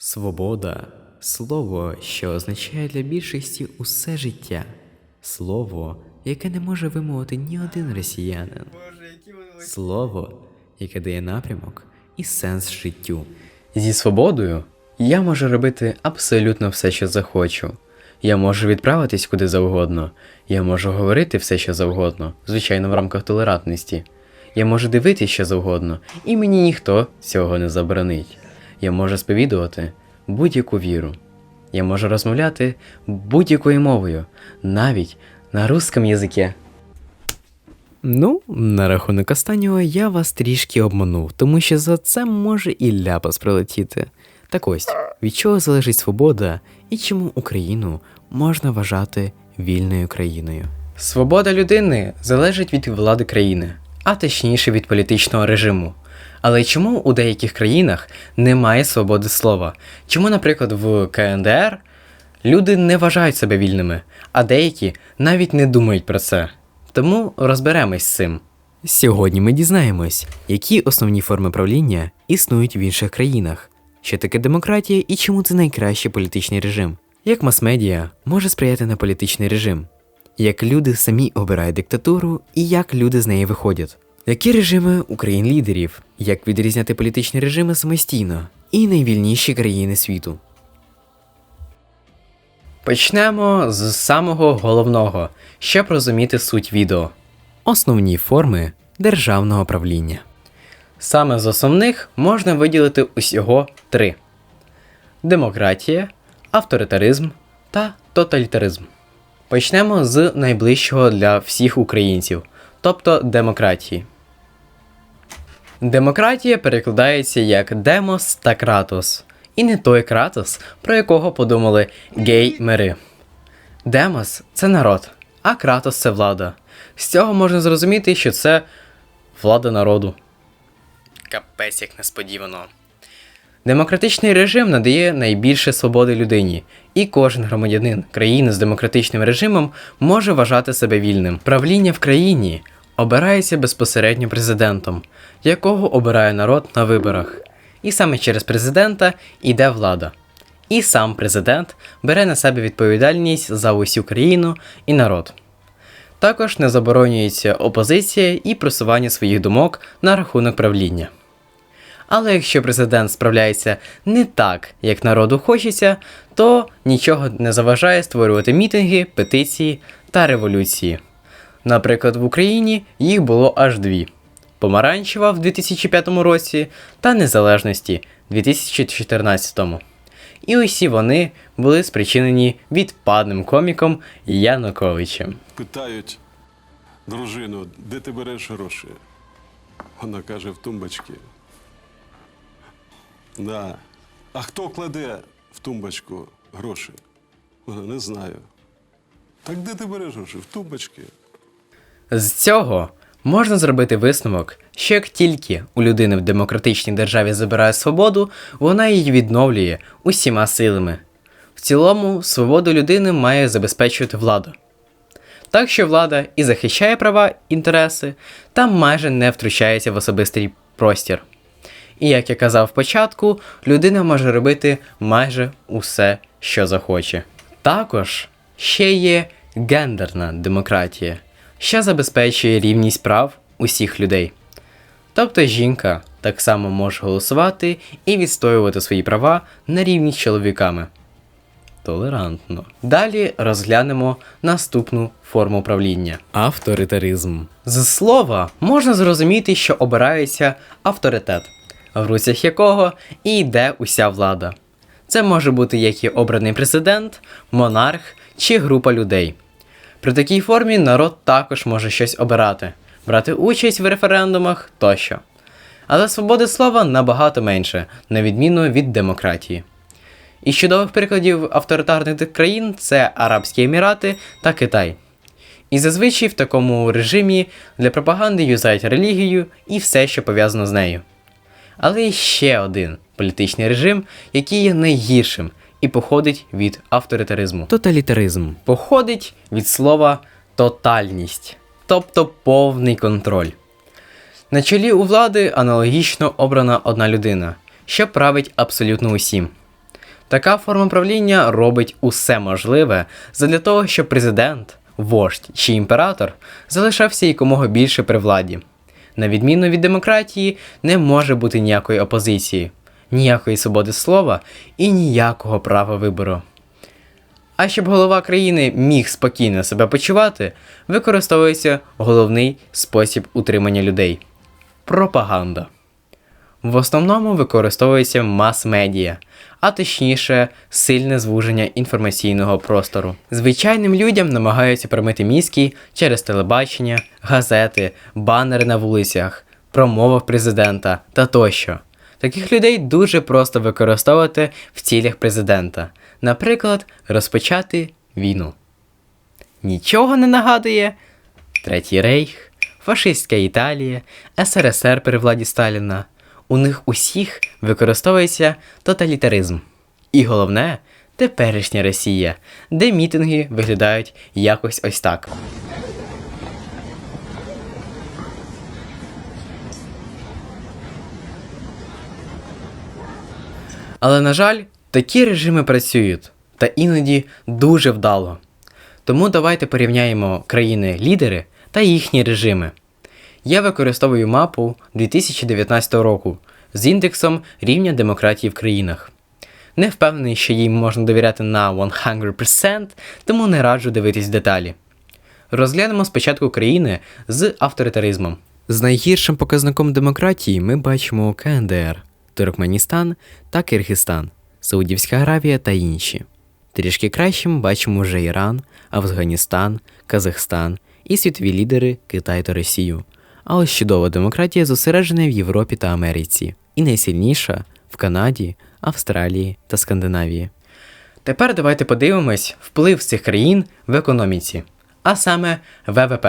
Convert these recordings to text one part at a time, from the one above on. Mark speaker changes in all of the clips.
Speaker 1: Свобода слово, що означає для більшості усе життя. Слово, яке не може вимовити ні один росіянин. Слово, яке дає напрямок і сенс життю. Зі свободою я можу робити абсолютно все, що захочу. Я можу відправитись куди завгодно. Я можу говорити все, що завгодно, звичайно, в рамках толерантності. Я можу дивитися що завгодно, і мені ніхто цього не заборонить. Я можу сповідувати будь-яку віру. Я можу розмовляти будь-якою мовою, навіть на русском язикі. Ну, на рахунок останнього я вас трішки обманув, тому що за це може і ляпас прилетіти. Так ось, від чого залежить свобода і чому Україну можна вважати вільною країною? Свобода людини залежить від влади країни, а точніше від політичного режиму. Але чому у деяких країнах немає свободи слова? Чому, наприклад, в КНДР люди не вважають себе вільними, а деякі навіть не думають про це? Тому розберемось з цим. Сьогодні ми дізнаємось, які основні форми правління існують в інших країнах, що таке демократія і чому це найкращий політичний режим, як мас-медіа може сприяти на політичний режим, як люди самі обирають диктатуру і як люди з неї виходять. Які режими у країн лідерів, як відрізняти політичні режими самостійно і найвільніші країни світу. Почнемо з самого головного, щоб розуміти суть відео. Основні форми державного правління. Саме з основних можна виділити усього три: демократія, авторитаризм та тоталітаризм. Почнемо з найближчого для всіх українців, тобто демократії. Демократія перекладається як демос та кратос, і не той кратос, про якого подумали гей-мери. Демос це народ, а кратос це влада. З цього можна зрозуміти, що це влада народу. Капець як несподівано. Демократичний режим надає найбільше свободи людині, і кожен громадянин країни з демократичним режимом може вважати себе вільним. Правління в країні обирається безпосередньо президентом, якого обирає народ на виборах. І саме через президента йде влада. І сам президент бере на себе відповідальність за усю країну і народ. Також не заборонюється опозиція і просування своїх думок на рахунок правління. Але якщо президент справляється не так, як народу хочеться, то нічого не заважає створювати мітинги, петиції та революції. Наприклад, в Україні їх було аж дві: Помаранчева в 2005 році та Незалежності в 2014. І усі вони були спричинені відпадним коміком Януковичем.
Speaker 2: Питають дружину, де ти береш гроші? Вона каже, в тумбочці. Да. А хто кладе в тумбочку гроші? Вона не знаю. Так де ти береш гроші? В тумбочці.
Speaker 1: З цього можна зробити висновок, що як тільки у людини в демократичній державі забирає свободу, вона її відновлює усіма силами. В цілому, свободу людини має забезпечувати влада. Так що влада і захищає права, інтереси, та майже не втручається в особистий простір. І як я казав спочатку, людина може робити майже усе, що захоче. Також ще є гендерна демократія, що забезпечує рівність прав усіх людей. Тобто жінка так само може голосувати і відстоювати свої права на рівні з чоловіками. Толерантно. Далі розглянемо наступну форму правління авторитаризм. З слова можна зрозуміти, що обирається авторитет, в руцях якого і йде уся влада. Це може бути як і обраний президент, монарх чи група людей. При такій формі народ також може щось обирати, брати участь в референдумах тощо. Але свободи слова набагато менше, на відміну від демократії. Із чудових прикладів авторитарних країн це Арабські Емірати та Китай. І зазвичай в такому режимі для пропаганди юзають релігію і все, що пов'язано з нею. Але є ще один політичний режим, який є найгіршим і походить від авторитаризму. Тоталітаризм походить від слова тотальність, тобто повний контроль. На чолі у влади аналогічно обрана одна людина, що править абсолютно усім. Така форма правління робить усе можливе задля того, щоб президент, вождь чи імператор залишався якомога більше при владі. На відміну від демократії, не може бути ніякої опозиції, ніякої свободи слова і ніякого права вибору. А щоб голова країни міг спокійно себе почувати, використовується головний спосіб утримання людей пропаганда. В основному використовується мас-медіа, а точніше, сильне звуження інформаційного простору. Звичайним людям намагаються промити мізки через телебачення, газети, банери на вулицях, промовах президента та тощо. Таких людей дуже просто використовувати в цілях президента, наприклад, розпочати війну. Нічого не нагадує Третій Рейх, фашистська Італія, СРСР при владі Сталіна. У них усіх використовується тоталітаризм. І головне, теперішня Росія, де мітинги виглядають якось ось так. Але, на жаль, такі режими працюють, та іноді дуже вдало. Тому давайте порівняємо країни-лідери та їхні режими. Я використовую мапу 2019 року з індексом рівня демократії в країнах. Не впевнений, що їй можна довіряти на 100%, тому не раджу дивитись деталі. Розглянемо спочатку країни з авторитаризмом. З найгіршим показником демократії ми бачимо КНДР, Туркменістан та Киргизстан, Саудівська Аравія та інші. Трішки кращим бачимо вже Іран, Афганістан, Казахстан і світові лідери Китай та Росію. А ось чудова демократія зосереджена в Європі та Америці, і найсильніша в Канаді, Австралії та Скандинавії. Тепер давайте подивимось вплив цих країн в економіці, а саме ВВП.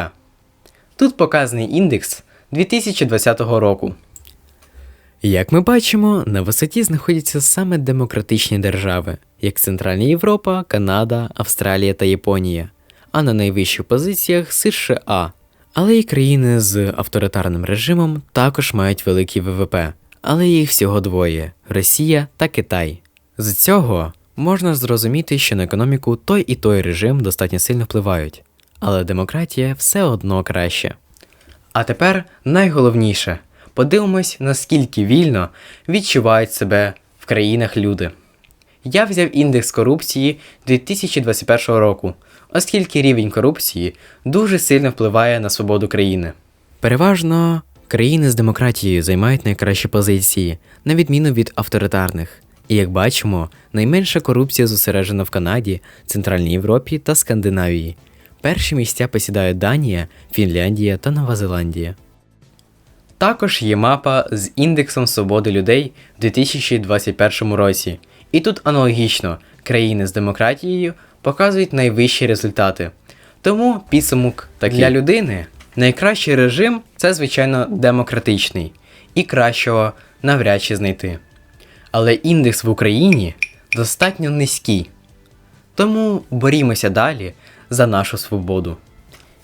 Speaker 1: Тут показаний індекс 2020 року. Як ми бачимо, на висоті знаходяться саме демократичні держави, як Центральна Європа, Канада, Австралія та Японія, а на найвищих позиціях США. Але і країни з авторитарним режимом також мають великий ВВП, але їх всього двоє Росія та Китай. З цього можна зрозуміти, що на економіку той і той режим достатньо сильно впливають, але демократія все одно краще. А тепер найголовніше подивимось, наскільки вільно відчувають себе в країнах люди. Я взяв індекс корупції 2021 року, оскільки рівень корупції дуже сильно впливає на свободу країни. Переважно країни з демократією займають найкращі позиції, на відміну від авторитарних. І як бачимо, найменша корупція зосереджена в Канаді, Центральній Європі та Скандинавії. Перші місця посідають Данія, Фінляндія та Нова Зеландія. Також є мапа з індексом свободи людей в 2021 році. І тут аналогічно країни з демократією показують найвищі результати. Тому підсумок такий. для людини найкращий режим це, звичайно, демократичний, і кращого навряд чи знайти. Але індекс в Україні достатньо низький. Тому борімося далі за нашу свободу.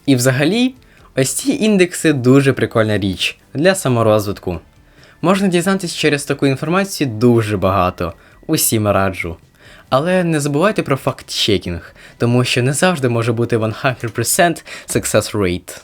Speaker 1: І взагалі, ось ці індекси дуже прикольна річ для саморозвитку. Можна дізнатися через таку інформацію дуже багато, усім раджу. Але не забувайте про факт-чекінг, тому що не завжди може бути 100% success rate.